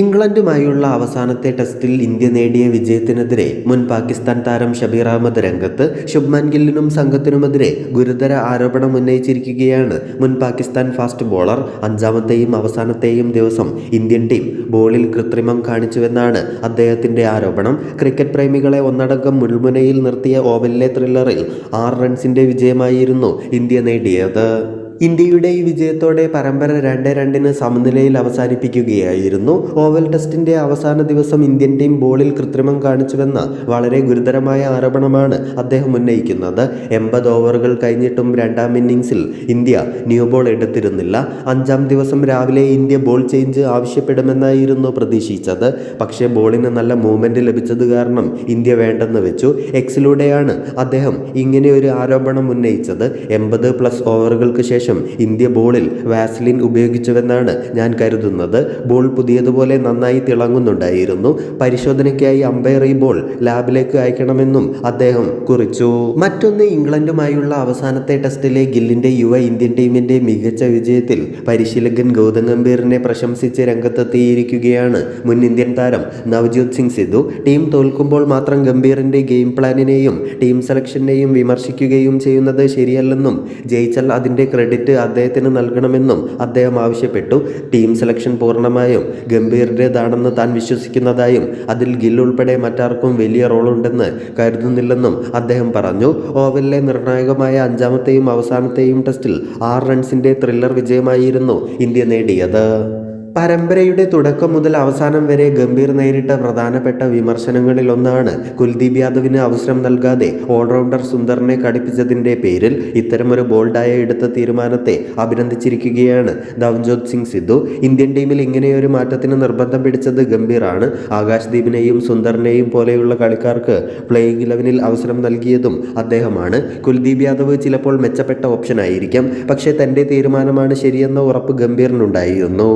ഇംഗ്ലണ്ടുമായുള്ള അവസാനത്തെ ടെസ്റ്റിൽ ഇന്ത്യ നേടിയ വിജയത്തിനെതിരെ മുൻ പാകിസ്ഥാൻ താരം ഷബീർ അഹമ്മദ് രംഗത്ത് ശുഭ്മാൻ ഗില്ലിനും സംഘത്തിനുമെതിരെ ഗുരുതര ആരോപണം ഉന്നയിച്ചിരിക്കുകയാണ് മുൻ പാകിസ്ഥാൻ ഫാസ്റ്റ് ബോളർ. അഞ്ചാമത്തെയും അവസാനത്തെയും ദിവസം ഇന്ത്യൻ ടീം ബോളിൽ കൃത്രിമം കാണിച്ചുവെന്നാണ് അദ്ദേഹത്തിന്റെ ആരോപണം. ക്രിക്കറ്റ് പ്രേമികളെ ഒന്നടങ്കം മുൾമുനയിൽ നിർത്തിയ ഓവലിലെ ത്രില്ലറിൽ ആറ് റൺസിന്റെ വിജയമായിരുന്നു ഇന്ത്യ നേടിയത്. ഇന്ത്യയുടെ ഈ വിജയത്തോടെ പരമ്പര രണ്ട് രണ്ടിന് സമനിലയിൽ അവസാനിപ്പിക്കുകയായിരുന്നു. ഓവൽ ടെസ്റ്റിന്റെ അവസാന ദിവസം ഇന്ത്യൻ ടീം ബോളിൽ കൃത്രിമം കാണിച്ചുവെന്ന വളരെ ഗുരുതരമായ ആരോപണമാണ് അദ്ദേഹം ഉന്നയിക്കുന്നത്. എൺപത് ഓവറുകൾ കഴിഞ്ഞിട്ടും രണ്ടാം ഇന്നിംഗ്സിൽ ഇന്ത്യ ന്യൂ ബോൾ എടുത്തിരുന്നില്ല. അഞ്ചാം ദിവസം രാവിലെ ഇന്ത്യ ബോൾ ചേഞ്ച് ആവശ്യപ്പെടുമെന്നായിരുന്നു പ്രതീക്ഷിച്ചത്. പക്ഷേ ബോളിന് നല്ല മൂവ്മെന്റ് ലഭിച്ചത് കാരണം ഇന്ത്യ വേണ്ടെന്ന് വെച്ചു. എക്സിലൂടെയാണ് അദ്ദേഹം ഇങ്ങനെ ഒരു ആരോപണം ഉന്നയിച്ചത്. എൺപത് പ്ലസ് ഓവറുകൾക്ക് ശേഷം ഇന്ത്യ ബോളിൽ വാസ്ലിൻ ഉപയോഗിച്ചുവെന്നാണ് ഞാൻ കരുതുന്നത്. ബോൾ പുതിയതുപോലെ നന്നായി തിളങ്ങുന്നുണ്ടായിരുന്നു. പരിശോധനയ്ക്കായി അമ്പയർ ഈ ബോൾ ലാബിലേക്ക് അയക്കണമെന്നും അദ്ദേഹം കുറിച്ചു. മറ്റൊന്ന് ഇംഗ്ലണ്ടുമായുള്ള അവസാനത്തെ ടെസ്റ്റിലെ ഗില്ലിന്റെ യുവ ഇന്ത്യൻ ടീമിന്റെ മികച്ച വിജയത്തിൽ പരിശീലകൻ ഗൗതം ഗംഭീറിനെ പ്രശംസിച്ച് രംഗത്തെത്തിയിരിക്കുകയാണ് മുൻ ഇന്ത്യൻ താരം നവജ്യോത് സിംഗ് സിദ്ധു ടീം തോൽക്കുമ്പോൾ മാത്രം ഗംഭീറിന്റെ ഗെയിം പ്ലാനിനെയും ടീം സെലക്ഷനെയും വിമർശിക്കുകയും ചെയ്യുന്നത് ശരിയല്ലെന്നും ജയിച്ചാൽ അതിന്റെ ക്രെഡിറ്റ് അദ്ദേഹത്തിന് നൽകണമെന്നും അദ്ദേഹം ആവശ്യപ്പെട്ടു. ടീം സെലക്ഷൻ പൂർണമായും ഗംഭീറിന്റെതാണെന്ന് താൻ വിശ്വസിക്കുന്നതായും അതിൽ ഗിൽ ഉൾപ്പെടെ മറ്റാർക്കും വലിയ റോളുണ്ടെന്ന് കരുതുന്നില്ലെന്നും അദ്ദേഹം പറഞ്ഞു. ഓവലിലെ നിർണായകമായ അഞ്ചാമത്തെയും അവസാനത്തെയും ടെസ്റ്റിൽ ആറ് റൺസിന്റെ ത്രില്ലർ വിജയമായിരുന്നു ഇന്ത്യ നേടിയത്. പരമ്പരയുടെ തുടക്കം മുതൽ അവസാനം വരെ ഗംഭീർ നേരിട്ട പ്രധാനപ്പെട്ട വിമർശനങ്ങളിലൊന്നാണ് കുൽദീപ് യാദവിന് അവസരം നൽകാതെ ഓൾറൗണ്ടർ സുന്ദറിനെ കടിപ്പിച്ചതിന്റെ പേരിൽ ഇത്തരമൊരു ബോൾഡായ എടുത്ത തീരുമാനത്തെ അഭിനന്ദിച്ചിരിക്കുകയാണ് നവ്ജോത് സിംഗ് സിദ്ധു. ഇന്ത്യൻ ടീമിൽ ഇങ്ങനെയൊരു മാറ്റത്തിന് നിർബന്ധം പിടിച്ചത് ഗംഭീറാണ്. ആകാശ്ദീപിനെയും സുന്ദറിനെയും പോലെയുള്ള കളിക്കാർക്ക് പ്ലേയിങ് ഇലവനിൽ അവസരം നൽകിയതും അദ്ദേഹമാണ്. കുൽദീപ് യാദവ് ചിലപ്പോൾ മെച്ചപ്പെട്ട ഓപ്ഷനായിരിക്കും പക്ഷേ തന്റെ തീരുമാനമാണ് ശരിയെന്ന ഉറപ്പ് ഗംഭീറിനുണ്ടായിരുന്നു.